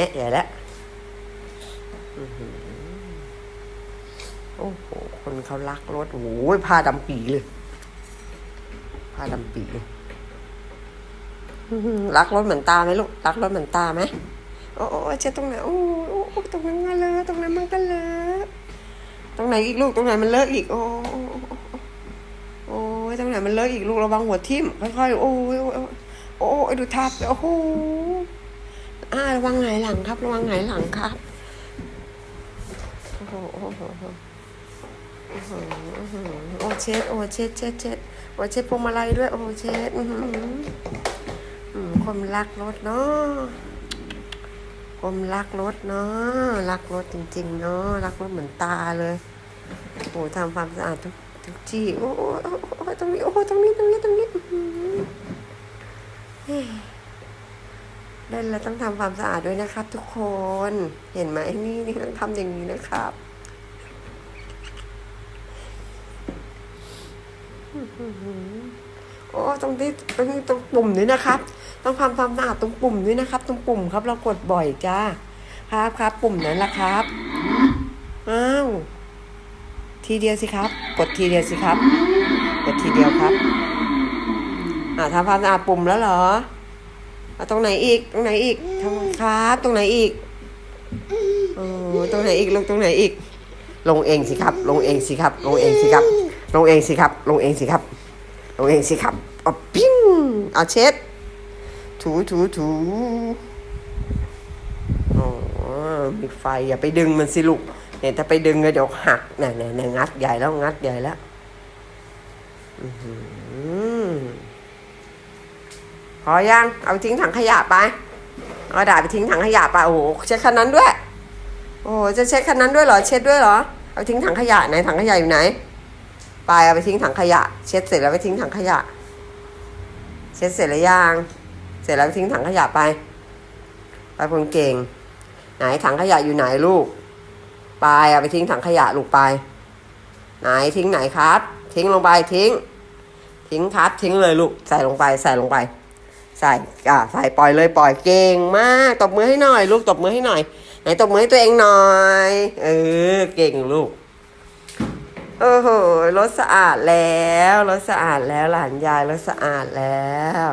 แอะใหญ่แล้วอื้อหือโอ้โห คนเขารักรถ โอ้ยผ้าดำปีเลย ผ้าดำปีรักรถเหมือนตาไหมลูก รักรถเหมือนตาไหมโอ้โอ้เช็ดตรงไหน โอ้โอ้ตรงนั้นมาเลอะตรงนั้นมันก็เลอะตรงไหนอีกลูก ตรงไหนมันเลอะอีก โอ้โอ้โอ้โอ้โอ้ยตรงไหนมันเลอะอีกลูก ระวังหัวทิ่ม ค่อยๆ โอ้ยโอ้ยโอ้ยโอ้ยดูทับ โอ้โห อ่าระวังหายหลังครับ ระวังหายหลังครับโอ้โหโอ้โหโอ้โหโอ้เช็ดโอ้เช็ดเช็ดเช็ดโอ้เช็ดพวงมาลัยด้วย โอ้เช็ดอืมคนรักรถเนาะคนรักรถเนาะรักรถจริง ๆ เนาะรักรถเหมือนตาเลยโอ้ทำความสะอาดทุกทุกที่โอ้โอ้โอ้โอ้ตรงนี้โอ้ตรงนี้ตรงนี้ตรงนี้อื้อหือเฮ้ย เล่ นแล้วต้องทำความสะอาดด้วยนะครับ ทุกคน เห็นไหมนี่นี่ต้องทำอย่างนี้นะครับโอ้ตรงที่ตรงตรงปุ่มด้วยนะครับ ต้องทำความสะอาดตรงปุ่มด้วยนะครับ ตรงปุ่มครับเรากดบ่อยจ้าครับครับปุ่มนั้นละครับอ้าวทีเดียวสิครับ กดทีเดียวสิครับ กดทีเดียวครับอ่าทำความสะอาดปุ่มแล้วเหรอ เอาตรงไหนอีก ตรงไหนอีกทำครับ ตรงไหนอีกโอ้ตรงไหนอีกลงตรงไหนอีก ลงเองสิครับ ลงเองสิครับ ลงเองสิครับ ลงเองสิครับ ลงเองสิครับ ลงเองสิครับเอาปิ้งเอาเช็ด ถูถูถูโอ้มีไฟอย่าไปดึงมันสิลูกเนี่ยถ้าไปดึงก็เดี๋ยวหักเนี่ยเนี่ยเนี่ยงัดใหญ่แล้วงัดใหญ่แล้ว อือหือ พอยังเอาทิ้งถังขยะไปเอากระดาษไปทิ้งถังขยะไปโอ้โหเช็ดคันนั้นด้วย โอ้โหจะเช็ดคันนั้นด้วยเหรอ เช็ดด้วยเหรอเอาทิ้งถังขยะไหนถังขยะอยู่ไหนไปเอาไปทิ้งถังขยะ เช็ดเสร็จแล้วไปทิ้งถังขยะ เช็ดเสร็จแล้วยังเสร็จแล้วไปทิ้งถังขยะไป ไปคนเก่ง ไหนถังขยะอยู่ไหนลูก ไปเอาไปทิ้งถังขยะลูกไป ไหนทิ้งไหนครับ ทิ้งลงไปทิ้ง ทิ้งครับทิ้งเลยลูกใส่ลงไปใส่ลงไป ใส่อ่าใส่ปล่อยเลยปล่อยเก่งมาก ตบมือให้หน่อย ลูกตบมือให้หน่อย ไหนตบมือให้ตัวเองหน่อย เออ เก่งลูก โอ้โหรถสะอาดแล้วรถสะอาดแล้วหลานยายรถสะอาดแล้ว